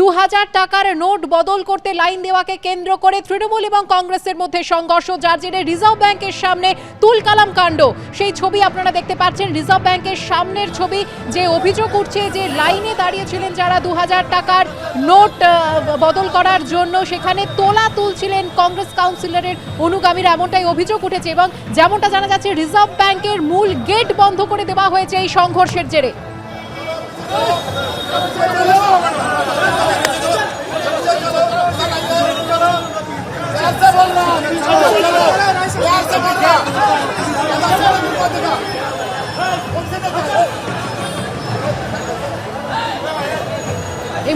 দু হাজার টাকার নোট বদল করতে লাইন দেওয়াকে কেন্দ্র করে তৃণমূল এবং কংগ্রেসের মধ্যে সংঘর্ষ, যার জেরে রিজার্ভ ব্যাংকের সামনে তুলকালাম কাণ্ড। সেই ছবি আপনারা দেখতে পাচ্ছেন। রিজার্ভ ব্যাংকের সামনের ছবি, যে অভিযোগ উঠছে যে লাইনে দাঁড়িয়েছিলেন যারা দু হাজার টাকার নোট বদল করার জন্য, সেখানে তোলা তুলছিলেন কংগ্রেস কাউন্সিলরের অনুগামীরা। এমনটাই অভিযোগ উঠেছে এবং যেমনটা জানা যাচ্ছে, রিজার্ভ ব্যাংকের মূল গেট বন্ধ করে দেওয়া হয়েছে এই সংঘর্ষের জেরে।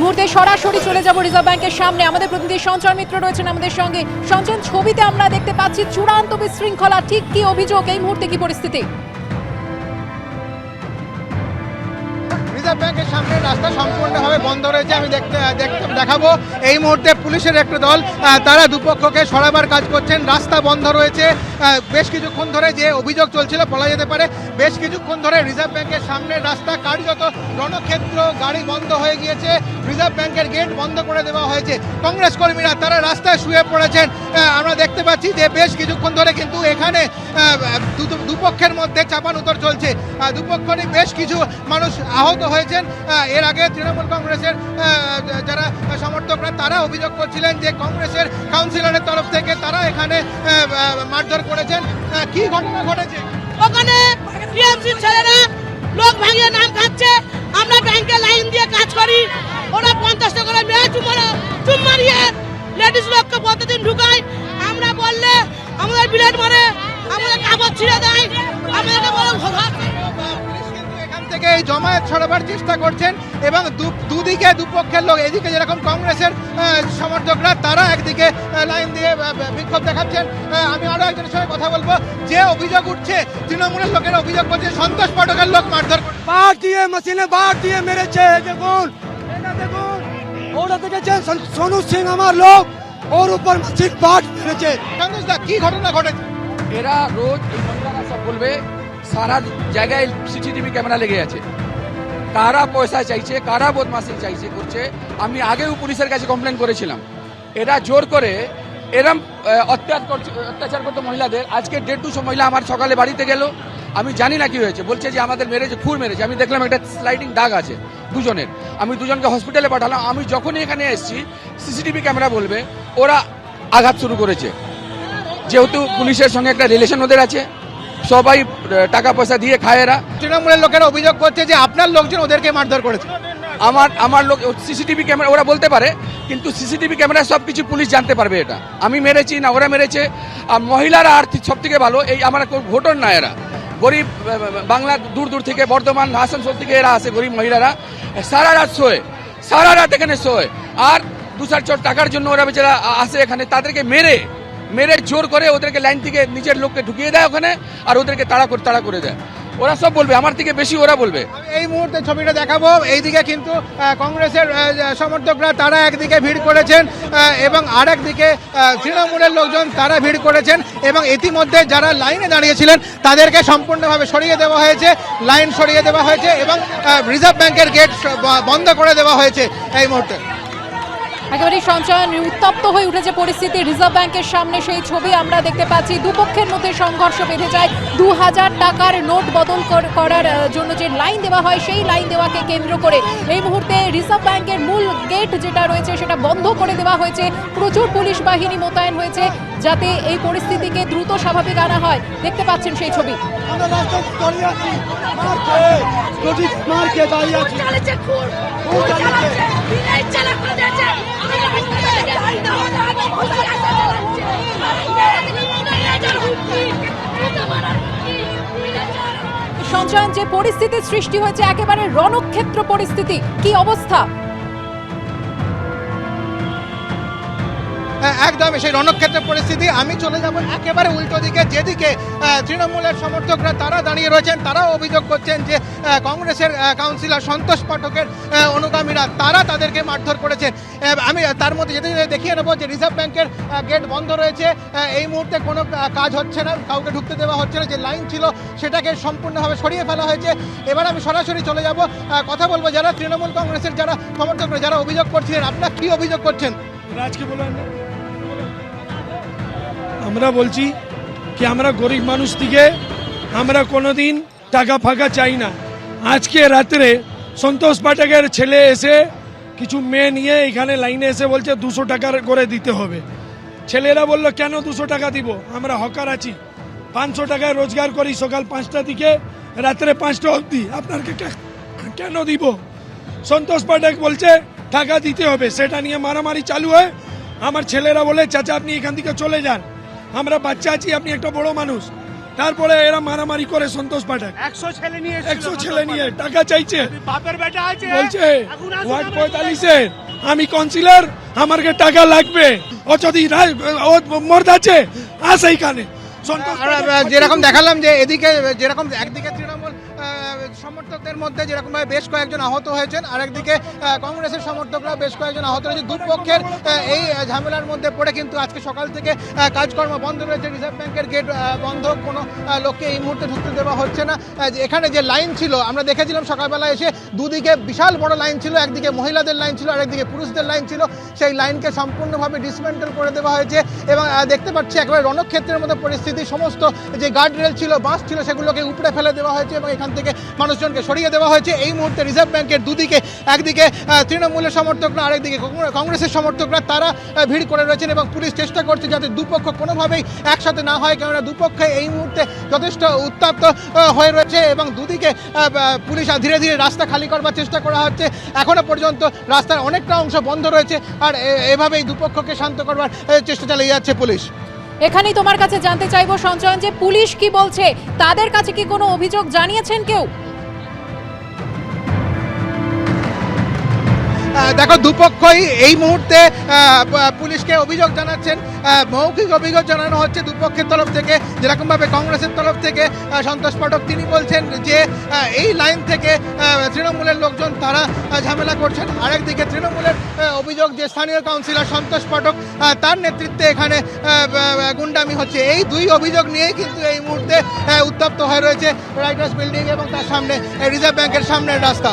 মুহূর্তে সরাসরি চলে যাব রিজার্ভ ব্যাংকের সামনে। আমাদের প্রতিনিধি সঞ্চয় মিত্র রয়েছেন আমাদের সঙ্গে। সঞ্চয় ছবিতে আমরা দেখতে পাচ্ছি চূড়ান্ত বিশৃঙ্খলা। ঠিক কি অভিযোগ এই মুহূর্তে কি পরিস্থিতি? রিজার্ভ ব্যাংকের সামনে রাস্তা সম্পূর্ণভাবে বন্ধ রয়েছে। আমি দেখতে দেখাবো। এই মুহূর্তে পুলিশের একটা দল তারা দুপক্ষকে সরাবার কাজ করছেন। রাস্তা বন্ধ রয়েছে। বেশ কিছুক্ষণ ধরে যে অভিযোগ চলছিল বলা যেতে পারে, বেশ কিছুক্ষণ ধরে রিজার্ভ ব্যাংকের সামনের রাস্তা কার্যত রণক্ষেত্র, গাড়ি বন্ধ হয়ে গিয়েছে। রিজার্ভ ব্যাংকের গেট বন্ধ করে দেওয়া হয়েছে। কংগ্রেস কর্মীরা তারা রাস্তায় শুয়ে পড়েছেন। আমরা দেখতে পাচ্ছি যে বেশ কিছুক্ষণ ধরে কিন্তু এখানে দুপক্ষের মধ্যে চাপান উত্তর চলছে দুপক্ষরই বেশ কিছু মানুষ আহত হয়েছেন। এর আগে তৃণমূল কংগ্রেসের যারা সমর্থকরা, তারা অভিযোগ করছিলেন যে কংগ্রেসের কাউন্সিলরের তরফ থেকে তারা এখানে মারধর করেছেন। কি ঘটনা ঘটেছে? ওখানে টিএমসি ছেলেরা লোক ভাঙিয়ে নাম খাচ্ছে আমরা ব্যাংকে লাইন দিয়ে কাজ করি। ওরা পঞ্চাশ টাকা মেয়ে চুমারা চুম মারিয়ে লেডিস লোককে প্রতিদিন ঢুকায়। আমরা বললে আমাদের বিলেট মারে, আমাদের কাপড় ছিঁড়ে দেয়। থেকে এই জমায়েত ছড়াবার চেষ্টা করছেন এবং দু- দুদিকে দুপক্ষের লোক এদিকে যেরকম কংগ্রেসের সমর্থকরা তারা একদিকে লাইন দিয়ে বিক্ষোভ দেখাচ্ছেন। আমি আরও একজনের সঙ্গে কথা বলব। যে অভিযোগ উঠছে তৃণমূলের লোকের অভিযোগ করছে সন্তোষ পাঠকের লোক মারধর করছে দিয়ে মেশিনে বাদ দিয়ে মেরেছে দেখুন এটা দেখুন ওরা দেখেছেন সন- সোনু সিং আমার লোক ওর উপর মেশিন বাদ মেরেছে। সন্তোষ দা কি ঘটনা ঘটেছে? এরা রোজ এই মহিলারা সব বলবে সারা জায়গায় সিসিটিভি ক্যামেরা লেগে আছে। কারা পয়সা চাইছে, কারা বদমাসি চাইছে করছে, আমি আগেও পুলিশের কাছে কমপ্লেন করেছিলাম। এরা জোর করে এরম অত্যাচার করছে, অত্যাচার করতো মহিলাদের। আজকে দেড় দুশো মহিলা আমার সকালে বাড়িতে গেল। আমি জানি না কি হয়েছে। বলছে যে আমাদের মেরেছে, খুর মেরেছে। আমি দেখলাম একটা স্লাইডিং দাগ আছে দুজনের। আমি দুজনকে হসপিটালে পাঠালাম। আমি যখনই এখানে এসেছি, সিসিটিভি ক্যামেরা বলবে, ওরা আঘাত শুরু করেছে। যেহেতু পুলিশের সঙ্গে একটা রিলেশন ওদের আছে। সবাই টাকা পয়সা দিয়ে খায় এরা। তৃণমূলের লোকেরা অভিযোগ করছে যে আপনার লোকজন ওদেরকে মারধর করেছে। আমার আমার লোক সিসিটিভি ক্যামেরা ওরা বলতে পারে কিন্তু সিসিটিভি ক্যামেরা সব কিছু পুলিশ জানতে পারবে এটা। আমি মেরেছি না ওরা মেরেছে। আর মহিলারা আর সব থেকে ভালো এই আমার ভোটার না এরা। গরিব বাংলা দূর দূর থেকে বর্ধমান আসানসোল থেকে এরা আসে গরিব মহিলারা। সারা রাত শোয় সারা রাত এখানে শোয়। আর দু চার চোর টাকার জন্য ওরা বেচারা আসে এখানে তাদেরকে মেরে মেরে জোর করে ওদেরকে লাইন থেকে নিজের লোককে ঢুকিয়ে দেয় ওখানে আর ওদেরকে তাড়া করে তাড়া করে দেয়। ওরা সব বলবে, আমার থেকে বেশি ওরা বলবে। এই মুহূর্তে ছবিটা দেখাবো। এইদিকে কিন্তু কংগ্রেসের সমর্থকরা তারা একদিকে ভিড় করেছেন এবং আর একদিকে তৃণমূলের লোকজন তারা ভিড় করেছেন, এবং ইতিমধ্যে যারা লাইনে দাঁড়িয়েছিলেন, তাদেরকে সম্পূর্ণভাবে সরিয়ে দেওয়া হয়েছে, লাইন সরিয়ে দেওয়া হয়েছে, এবং রিজার্ভ ব্যাংকের গেট বন্ধ করে দেওয়া হয়েছে এই মুহূর্তে। একেবারেই সঞ্চয়ন উত্তপ্ত হয়ে উঠেছে পরিস্থিতি। রিজার্ভ ব্যাংকের সামনে সেই ছবি আমরা দেখতে পাচ্ছি। দুপক্ষের মধ্যে সংঘর্ষ বেঁধে যায়। দু হাজার টাকার নোট বদল করার জন্য যে লাইন দেওয়া হয় সেই লাইন দেওয়াকে কেন্দ্র করে এই মুহূর্তে রিজার্ভ ব্যাংকের মূল গেট যেটা রয়েছে সেটা বন্ধ করে দেওয়া হয়েছে। প্রচুর পুলিশ বাহিনী মোতায়েন হয়েছে যাতে এই পরিস্থিতিকে দ্রুত স্বাভাবিক আনা হয়। দেখতে পাচ্ছেন সেই ছবি। আমরা সঞ্চয়ন যে পরিস্থিতি সৃষ্টি হয়েছে একেবারে রণক্ষেত্র পরিস্থিতি। কি অবস্থা? আহ, একদম সেই রণক্ষেত্রের পরিস্থিতি। আমি চলে যাব একেবারে উল্টো দিকে যেদিকে তৃণমূলের সমর্থকরা তারা দাঁড়িয়ে রয়েছেন, তারাও অভিযোগ করছেন যে কংগ্রেসের কাউন্সিলর সন্তোষ পাঠকের অনুগামীরা তারা তাদেরকে মারধর করেছেন। আমি তার মধ্যে যেতে যেতে দেখিয়ে নেব যে রিজার্ভ ব্যাংকের গেট বন্ধ রয়েছে এই মুহূর্তে কোনো কাজ হচ্ছে না, কাউকে ঢুকতে দেওয়া হচ্ছে না, যে লাইন ছিল সেটাকে সম্পূর্ণভাবে সরিয়ে ফেলা হয়েছে। এবার আমি সরাসরি চলে যাব কথা বলব যারা তৃণমূল কংগ্রেসের, যারা সমর্থকরা, যারা অভিযোগ করছিলেন, আপনারা কি অভিযোগ করছেন? রাজকে আমরা বলছি কি আমরা গরিব মানুষ থেকে আমরা কোনোদিন টাকা ফাঁকা চাই না। আজকে রাত্রে সন্তোষ পাঠকের ছেলে এসে কিছু মেয়ে নিয়ে এখানে লাইনে এসে বলছে, দুশো টাকার করে দিতে হবে। ছেলেরা বলল, কেন দুশো টাকা দিব? আমরা হকার আছি। পাঁচশো টাকায় রোজগার করি সকাল পাঁচটা থেকে রাত্রে পাঁচটা অবধি। আপনাকে কেন দিব? সন্তোষ পাঠক বলছে, টাকা দিতে হবে। সেটা নিয়ে মারামারি চালু হয়। আমার ছেলেরা বলে, চাচা, আপনি এখান থেকে চলে যান। আমরা বাচ্চা আছি আপনি একটা বড় মানুষ। তারপরে এরা মারামারি করে সন্তোষ পাঠক। একশো ছেলে নিয়ে একশো ছেলে নিয়ে টাকা চাইছে। বাপের বেটা আছে। বলছে ওয়ার্ড পঁয়তাল্লিশের আমি কাউন্সিলর আমাকে টাকা লাগবে। ও যদি ও মর্দ আছে আস এইখানে যেরকম দেখালাম যে এদিকে যেরকম একদিকে তৃণমূল সমর্থকদের মধ্যে যেরকম ভাবে বেশ কয়েকজন আহত হয়েছেন, আরেকদিকে কংগ্রেসের সমর্থকরা বেশ কয়েকজন আহত হয়েছে। দুপক্ষের এই ঝামেলার মধ্যে পড়ে কিন্তু আজকে সকাল থেকে কাজকর্ম বন্ধ রয়েছে। রিজার্ভ ব্যাংকের গেট বন্ধ। কোনো লোককে এই মুহূর্তে ঢুকতে দেওয়া হচ্ছে না। এখানে যে লাইন ছিল, আমরা দেখেছিলাম সকালবেলা এসে দুদিকে বিশাল বড় লাইন ছিল। একদিকে মহিলাদের লাইন ছিল, আরেকদিকে পুরুষদের লাইন ছিল। সেই লাইনকে সম্পূর্ণভাবে ডিসমেন্টেল করে দেওয়া হয়েছে এবং দেখতে পাচ্ছি একেবারে রণক্ষেত্রের মতো পরিস্থিতি। সমস্ত যে গার্ড রেল ছিল বাস ছিল, সেগুলোকে উপড়ে ফেলে দেওয়া হয়েছে এবং এখান থেকে মানুষজনকে সরিয়ে দেওয়া হয়েছে। এই মুহূর্তে রিজার্ভ ব্যাংকের দুদিকে, একদিকে তৃণমূলের সমর্থকরা, আরেকদিকে কংগ্রেসের সমর্থকরা, তারা ভিড় করে রয়েছেন এবং পুলিশ চেষ্টা করছে যাতে দুপক্ষ কোনোভাবেই একসাথে না হয়, কেননা দুপক্ষে এই মুহূর্তে যথেষ্ট উত্তপ্ত হয়ে রয়েছে এবং দুদিকে পুলিশ ধীরে ধীরে রাস্তা খালি করবার চেষ্টা করা হচ্ছে। এখনও পর্যন্ত রাস্তার অনেকটা অংশ বন্ধ রয়েছে আর এভাবেই দুপক্ষকে শান্ত করবার চেষ্টা চালিয়ে যাচ্ছে পুলিশ। এখানেই তোমার কাছে জানতে চাইব সঞ্চয়ন যে পুলিশ কি বলছে, তাদের কাছে কি কোনো অভিযোগ জানিয়েছেন কেউ? দেখো, দুপক্ষই এই মুহূর্তে পুলিশকে অভিযোগ জানাচ্ছেন। মৌখিক অভিযোগ জানানো হচ্ছে দুপক্ষের তরফ থেকে, যেরকমভাবে কংগ্রেসের তরফ থেকে সন্তোষ পাঠক তিনি বলছেন যে এই লাইন থেকে তৃণমূলের লোকজন তারা ঝামেলা করছেন। আরেকদিকে তৃণমূলের অভিযোগ যে স্থানীয় কাউন্সিলর সন্তোষ পাঠক তার নেতৃত্বে এখানে গুন্ডামি হচ্ছে। এই দুই অভিযোগ নিয়েই কিন্তু এই মুহূর্তে উত্তপ্ত হয়ে রয়েছে রাইটার্স বিল্ডিং এবং তার সামনে, রিজার্ভ ব্যাংকের সামনের রাস্তা।